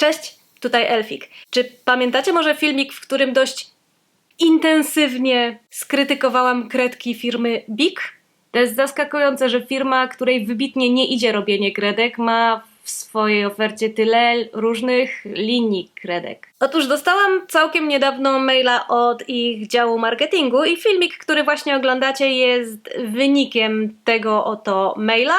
Cześć, tutaj Elfik. Czy pamiętacie może filmik, w którym dość intensywnie skrytykowałam kredki firmy Big? To jest zaskakujące, że firma, której wybitnie nie idzie robienie kredek, ma w swojej ofercie tyle różnych linii kredek. Otóż dostałam całkiem niedawno maila od ich działu marketingu i filmik, który właśnie oglądacie jest wynikiem tego oto maila.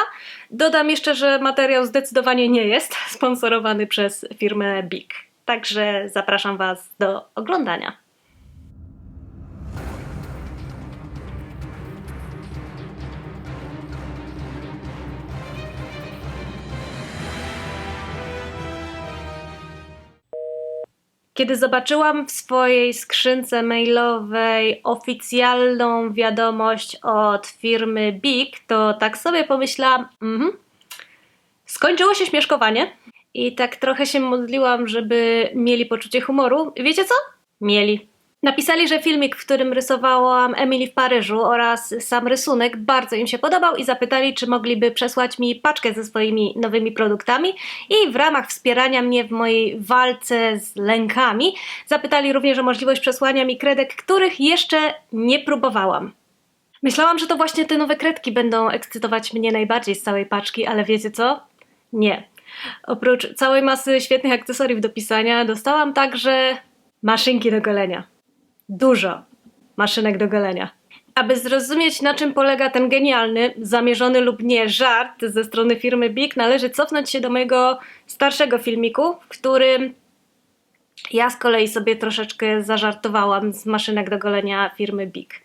Dodam jeszcze, że materiał zdecydowanie nie jest sponsorowany przez firmę Big. Także zapraszam Was do oglądania. Kiedy zobaczyłam w swojej skrzynce mailowej oficjalną wiadomość od firmy Big, to tak sobie pomyślałam, mhm, skończyło się śmieszkowanie i tak trochę się modliłam, żeby mieli poczucie humoru. Wiecie co? Mieli. Napisali, że filmik, w którym rysowałam Emily w Paryżu oraz sam rysunek bardzo im się podobał i zapytali, czy mogliby przesłać mi paczkę ze swoimi nowymi produktami i w ramach wspierania mnie w mojej walce z lękami zapytali również o możliwość przesłania mi kredek, których jeszcze nie próbowałam. Myślałam, że to właśnie te nowe kredki będą ekscytować mnie najbardziej z całej paczki, ale wiecie co? Nie. Oprócz całej masy świetnych akcesoriów do pisania, dostałam także maszynki do golenia dużo maszynek do golenia. Aby zrozumieć, na czym polega ten genialny, zamierzony lub nie żart ze strony firmy Big, należy cofnąć się do mojego starszego filmiku, w którym ja z kolei sobie troszeczkę zażartowałam z maszynek do golenia firmy Big.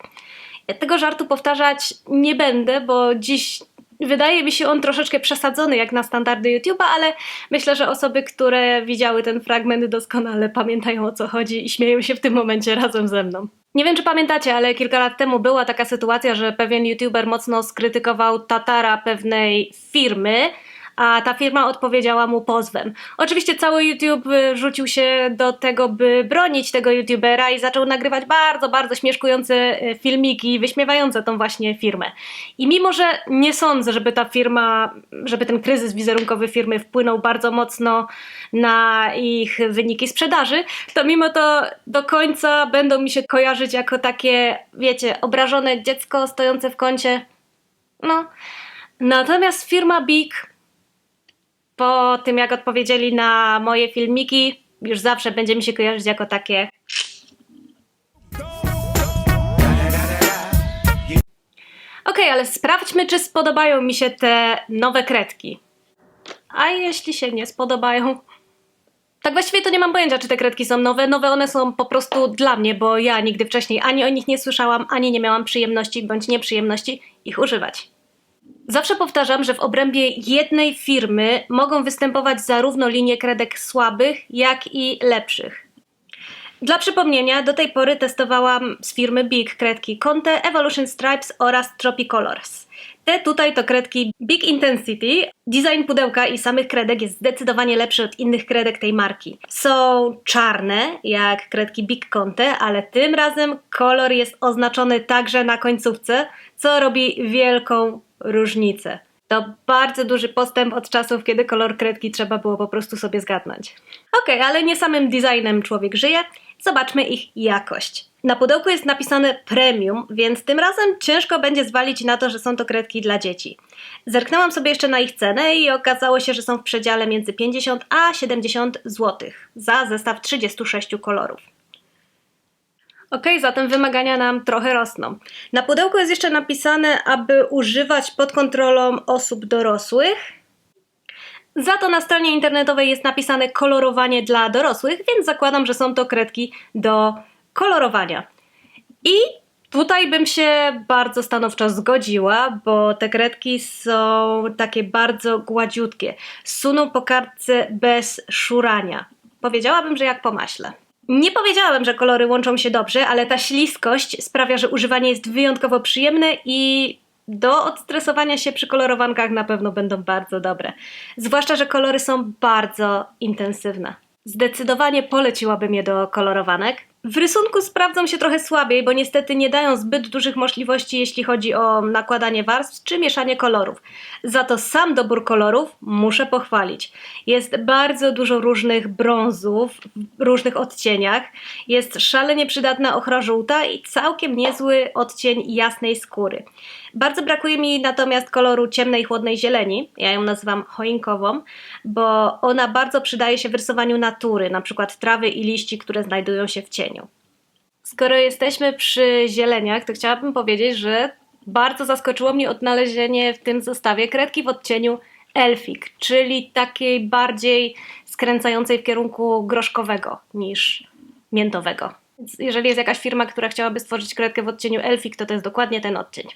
Tego żartu powtarzać nie będę, bo dziś Wydaje mi się on troszeczkę przesadzony jak na standardy YouTube'a, ale myślę, że osoby, które widziały ten fragment doskonale pamiętają o co chodzi i śmieją się w tym momencie razem ze mną. Nie wiem, czy pamiętacie, ale kilka lat temu była taka sytuacja, że pewien YouTuber mocno skrytykował tatara pewnej firmy, a ta firma odpowiedziała mu pozwem. Oczywiście cały YouTube y, rzucił się do tego, by bronić tego YouTubera i zaczął nagrywać bardzo, bardzo śmieszkujące y, filmiki, wyśmiewające tą właśnie firmę. I mimo, że nie sądzę, żeby ta firma, żeby ten kryzys wizerunkowy firmy wpłynął bardzo mocno na ich wyniki sprzedaży, to mimo to do końca będą mi się kojarzyć jako takie, wiecie, obrażone dziecko stojące w kącie. No. Natomiast firma Big po tym jak odpowiedzieli na moje filmiki, już zawsze będzie mi się kojarzyć jako takie. Ok, ale sprawdźmy, czy spodobają mi się te nowe kredki. A jeśli się nie spodobają, tak właściwie to nie mam pojęcia, czy te kredki są nowe. Nowe one są po prostu dla mnie, bo ja nigdy wcześniej ani o nich nie słyszałam, ani nie miałam przyjemności bądź nieprzyjemności ich używać. Zawsze powtarzam, że w obrębie jednej firmy mogą występować zarówno linie kredek słabych, jak i lepszych. Dla przypomnienia, do tej pory testowałam z firmy Big kredki Conte, Evolution Stripes oraz Tropicolors. Te tutaj to kredki Big Intensity. Design pudełka i samych kredek jest zdecydowanie lepszy od innych kredek tej marki. Są czarne, jak kredki Big Conte, ale tym razem kolor jest oznaczony także na końcówce, co robi wielką różnicę. To bardzo duży postęp od czasów, kiedy kolor kredki trzeba było po prostu sobie zgadnąć. Ok, ale nie samym designem człowiek żyje. Zobaczmy ich jakość. Na pudełku jest napisane premium, więc tym razem ciężko będzie zwalić na to, że są to kredki dla dzieci. Zerknęłam sobie jeszcze na ich cenę i okazało się, że są w przedziale między 50 a 70 zł za zestaw 36 kolorów. Ok, zatem wymagania nam trochę rosną. Na pudełku jest jeszcze napisane, aby używać pod kontrolą osób dorosłych. Za to na stronie internetowej jest napisane kolorowanie dla dorosłych, więc zakładam, że są to kredki do kolorowania. I tutaj bym się bardzo stanowczo zgodziła, bo te kredki są takie bardzo gładziutkie. Suną po kartce bez szurania. Powiedziałabym, że jak po maśle. Nie powiedziałabym, że kolory łączą się dobrze, ale ta śliskość sprawia, że używanie jest wyjątkowo przyjemne i do odstresowania się przy kolorowankach na pewno będą bardzo dobre. Zwłaszcza, że kolory są bardzo intensywne. Zdecydowanie poleciłabym je do kolorowanek. W rysunku sprawdzą się trochę słabiej, bo niestety nie dają zbyt dużych możliwości, jeśli chodzi o nakładanie warstw czy mieszanie kolorów. Za to sam dobór kolorów muszę pochwalić. Jest bardzo dużo różnych brązów w różnych odcieniach. Jest szalenie przydatna ochra żółta i całkiem niezły odcień jasnej skóry. Bardzo brakuje mi natomiast koloru ciemnej, chłodnej zieleni. Ja ją nazywam choinkową, bo ona bardzo przydaje się w rysowaniu natury, na przykład trawy i liści, które znajdują się w cieniu. Skoro jesteśmy przy zieleniach, to chciałabym powiedzieć, że bardzo zaskoczyło mnie odnalezienie w tym zestawie kredki w odcieniu Elfik, czyli takiej bardziej skręcającej w kierunku groszkowego niż miętowego. Jeżeli jest jakaś firma, która chciałaby stworzyć kredkę w odcieniu Elfik, to to jest dokładnie ten odcień.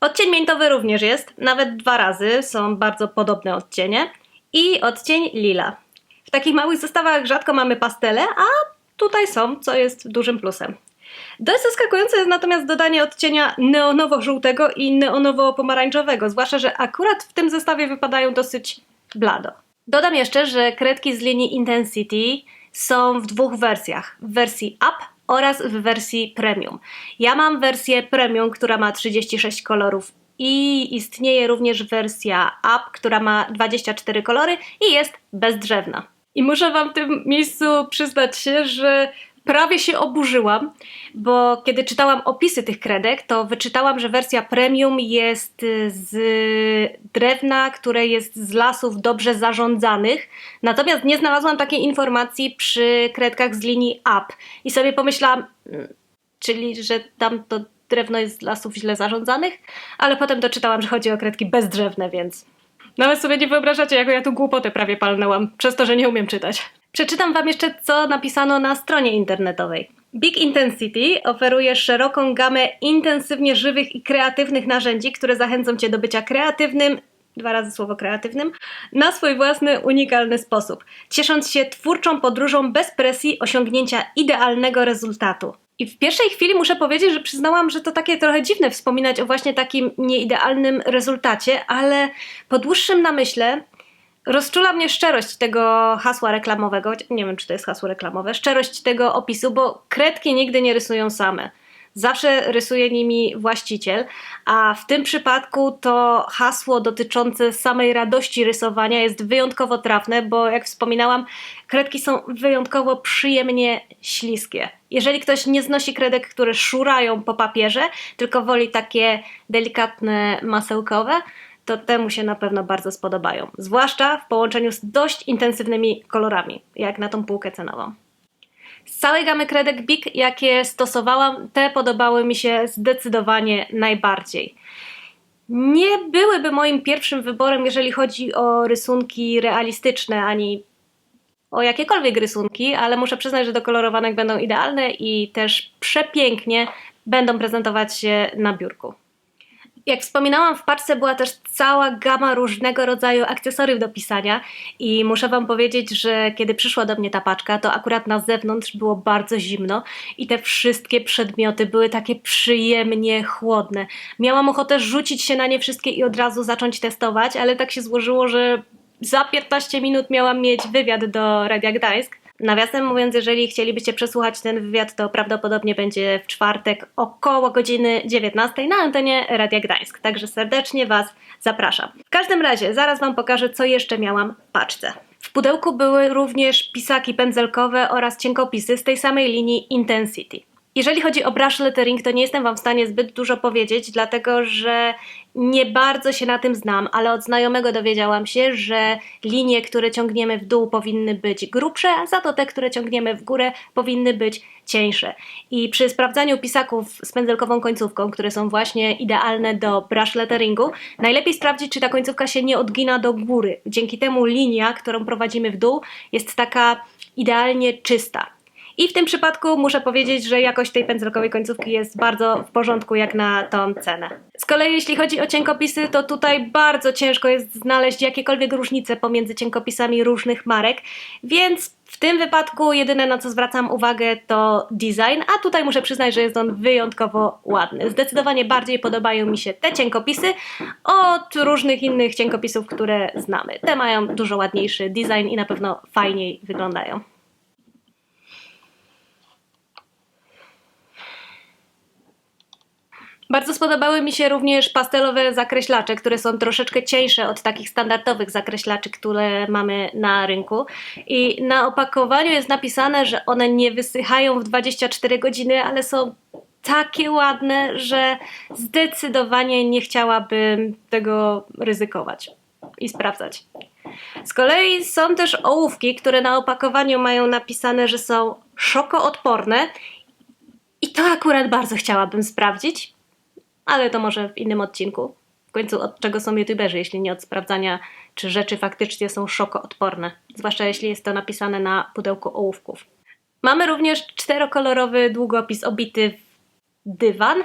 Odcień miętowy również jest, nawet dwa razy, są bardzo podobne odcienie. I odcień lila. W takich małych zestawach rzadko mamy pastele, a tutaj są, co jest dużym plusem. Dość zaskakujące jest natomiast dodanie odcienia neonowo-żółtego i neonowo-pomarańczowego, zwłaszcza, że akurat w tym zestawie wypadają dosyć blado. Dodam jeszcze, że kredki z linii Intensity są w dwóch wersjach. W wersji Up oraz w wersji Premium. Ja mam wersję Premium, która ma 36 kolorów i istnieje również wersja Up, która ma 24 kolory i jest bezdrzewna. I muszę Wam w tym miejscu przyznać się, że prawie się oburzyłam, bo kiedy czytałam opisy tych kredek, to wyczytałam, że wersja premium jest z drewna, które jest z lasów dobrze zarządzanych. Natomiast nie znalazłam takiej informacji przy kredkach z linii up. I sobie pomyślałam, mm, czyli że tam to drewno jest z lasów źle zarządzanych, ale potem doczytałam, że chodzi o kredki bezdrzewne, więc nawet sobie nie wyobrażacie, jaką ja tu głupotę prawie palnęłam, przez to, że nie umiem czytać. Przeczytam Wam jeszcze, co napisano na stronie internetowej. Big Intensity oferuje szeroką gamę intensywnie żywych i kreatywnych narzędzi, które zachęcą Cię do bycia kreatywnym, dwa razy słowo kreatywnym, na swój własny, unikalny sposób, ciesząc się twórczą podróżą bez presji osiągnięcia idealnego rezultatu. I w pierwszej chwili muszę powiedzieć, że przyznałam, że to takie trochę dziwne wspominać o właśnie takim nieidealnym rezultacie, ale po dłuższym namyśle rozczula mnie szczerość tego hasła reklamowego. Nie wiem, czy to jest hasło reklamowe. Szczerość tego opisu, bo kredki nigdy nie rysują same. Zawsze rysuje nimi właściciel, a w tym przypadku to hasło dotyczące samej radości rysowania jest wyjątkowo trafne, bo jak wspominałam, kredki są wyjątkowo przyjemnie śliskie. Jeżeli ktoś nie znosi kredek, które szurają po papierze, tylko woli takie delikatne, masełkowe, to temu się na pewno bardzo spodobają. Zwłaszcza w połączeniu z dość intensywnymi kolorami, jak na tą półkę cenową. Z całej gamy kredek Big, jakie stosowałam, te podobały mi się zdecydowanie najbardziej. Nie byłyby moim pierwszym wyborem, jeżeli chodzi o rysunki realistyczne, ani o jakiekolwiek rysunki, ale muszę przyznać, że do kolorowanek będą idealne i też przepięknie będą prezentować się na biurku. Jak wspominałam, w paczce była też cała gama różnego rodzaju akcesoriów do pisania i muszę Wam powiedzieć, że kiedy przyszła do mnie ta paczka, to akurat na zewnątrz było bardzo zimno i te wszystkie przedmioty były takie przyjemnie chłodne. Miałam ochotę rzucić się na nie wszystkie i od razu zacząć testować, ale tak się złożyło, że za 15 minut miałam mieć wywiad do Radia Gdańsk, Nawiasem mówiąc, jeżeli chcielibyście przesłuchać ten wywiad, to prawdopodobnie będzie w czwartek około godziny 19 na antenie Radia Gdańsk. Także serdecznie Was zapraszam. W każdym razie, zaraz Wam pokażę, co jeszcze miałam w paczce. W pudełku były również pisaki pędzelkowe oraz cienkopisy z tej samej linii Intensity. Jeżeli chodzi o brush lettering, to nie jestem Wam w stanie zbyt dużo powiedzieć, dlatego że nie bardzo się na tym znam, ale od znajomego dowiedziałam się, że linie, które ciągniemy w dół powinny być grubsze, a za to te, które ciągniemy w górę powinny być cieńsze. I przy sprawdzaniu pisaków z pędzelkową końcówką, które są właśnie idealne do brush letteringu, najlepiej sprawdzić, czy ta końcówka się nie odgina do góry. Dzięki temu linia, którą prowadzimy w dół, jest taka idealnie czysta. I w tym przypadku muszę powiedzieć, że jakość tej pędzelkowej końcówki jest bardzo w porządku jak na tą cenę. Z kolei jeśli chodzi o cienkopisy, to tutaj bardzo ciężko jest znaleźć jakiekolwiek różnice pomiędzy cienkopisami różnych marek, więc w tym wypadku jedyne na co zwracam uwagę to design, a tutaj muszę przyznać, że jest on wyjątkowo ładny. Zdecydowanie bardziej podobają mi się te cienkopisy od różnych innych cienkopisów, które znamy. Te mają dużo ładniejszy design i na pewno fajniej wyglądają. Bardzo spodobały mi się również pastelowe zakreślacze, które są troszeczkę cieńsze od takich standardowych zakreślaczy, które mamy na rynku. I na opakowaniu jest napisane, że one nie wysychają w 24 godziny, ale są takie ładne, że zdecydowanie nie chciałabym tego ryzykować i sprawdzać. Z kolei są też ołówki, które na opakowaniu mają napisane, że są szokoodporne. I to akurat bardzo chciałabym sprawdzić, ale to może w innym odcinku. W końcu od czego są youtuberzy, jeśli nie od sprawdzania, czy rzeczy faktycznie są szokoodporne. Zwłaszcza jeśli jest to napisane na pudełku ołówków. Mamy również czterokolorowy długopis obity w dywan.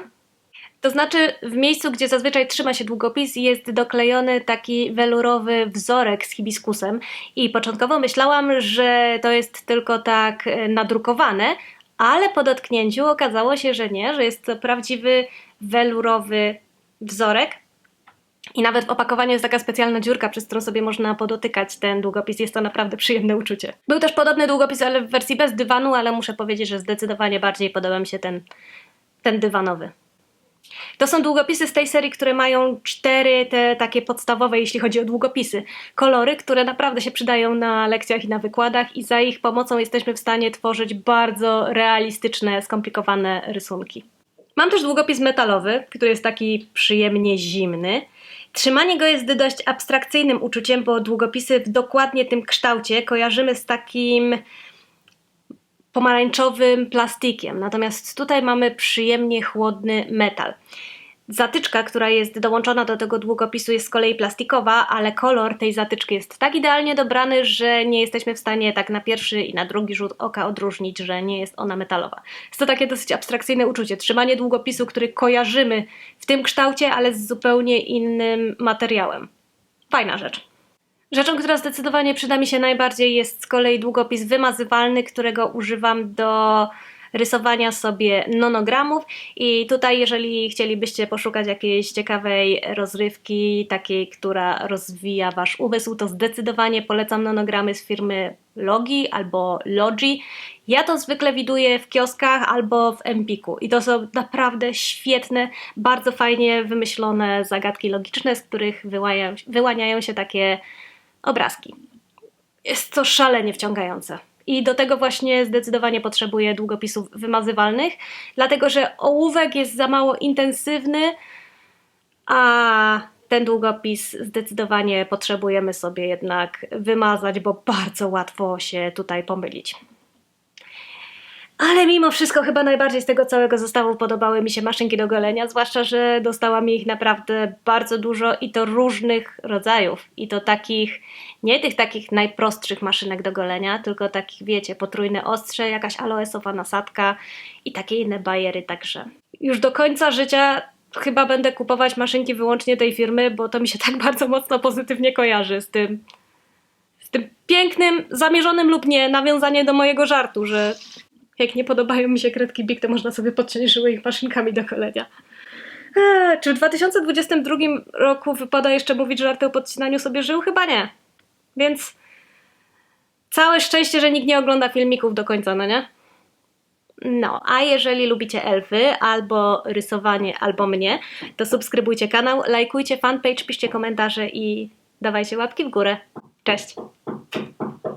To znaczy, w miejscu, gdzie zazwyczaj trzyma się długopis, jest doklejony taki welurowy wzorek z hibiskusem. I początkowo myślałam, że to jest tylko tak e, nadrukowane, ale po dotknięciu okazało się, że nie, że jest to prawdziwy welurowy wzorek. I nawet w opakowaniu jest taka specjalna dziurka, przez którą sobie można podotykać ten długopis. Jest to naprawdę przyjemne uczucie. Był też podobny długopis, ale w wersji bez dywanu, ale muszę powiedzieć, że zdecydowanie bardziej podoba mi się ten, ten dywanowy. To są długopisy z tej serii, które mają cztery te takie podstawowe, jeśli chodzi o długopisy, kolory, które naprawdę się przydają na lekcjach i na wykładach i za ich pomocą jesteśmy w stanie tworzyć bardzo realistyczne, skomplikowane rysunki. Mam też długopis metalowy, który jest taki przyjemnie zimny. Trzymanie go jest dość abstrakcyjnym uczuciem, bo długopisy w dokładnie tym kształcie kojarzymy z takim pomarańczowym plastikiem. Natomiast tutaj mamy przyjemnie chłodny metal. Zatyczka, która jest dołączona do tego długopisu jest z kolei plastikowa, ale kolor tej zatyczki jest tak idealnie dobrany, że nie jesteśmy w stanie tak na pierwszy i na drugi rzut oka odróżnić, że nie jest ona metalowa. Jest to takie dosyć abstrakcyjne uczucie. Trzymanie długopisu, który kojarzymy w tym kształcie, ale z zupełnie innym materiałem. Fajna rzecz. Rzeczą, która zdecydowanie przyda mi się najbardziej jest z kolei długopis wymazywalny, którego używam do rysowania sobie nonogramów i tutaj jeżeli chcielibyście poszukać jakiejś ciekawej rozrywki, takiej, która rozwija Wasz umysł, to zdecydowanie polecam nonogramy z firmy Logi albo Logi. Ja to zwykle widuję w kioskach albo w Empiku i to są naprawdę świetne, bardzo fajnie wymyślone zagadki logiczne, z których wyłaniają, wyłaniają się takie obrazki. Jest to szalenie wciągające. I do tego właśnie zdecydowanie potrzebuję długopisów wymazywalnych, dlatego że ołówek jest za mało intensywny, a ten długopis zdecydowanie potrzebujemy sobie jednak wymazać, bo bardzo łatwo się tutaj pomylić. Ale mimo wszystko chyba najbardziej z tego całego zestawu podobały mi się maszynki do golenia, zwłaszcza, że dostałam ich naprawdę bardzo dużo i to różnych rodzajów. I to takich, nie tych takich najprostszych maszynek do golenia, tylko takich, wiecie, potrójne ostrze, jakaś aloesowa nasadka i takie inne bajery także. Już do końca życia chyba będę kupować maszynki wyłącznie tej firmy, bo to mi się tak bardzo mocno pozytywnie kojarzy z tym, z tym pięknym, zamierzonym lub nie, nawiązanie do mojego żartu, że jak nie podobają mi się kredki Big, to można sobie podciąć żyły ich maszynkami do kolenia. Eee, czy w 2022 roku wypada jeszcze mówić żarty o podcinaniu sobie żył? Chyba nie. Więc całe szczęście, że nikt nie ogląda filmików do końca, no nie? No, a jeżeli lubicie elfy, albo rysowanie, albo mnie, to subskrybujcie kanał, lajkujcie fanpage, piszcie komentarze i dawajcie łapki w górę. Cześć!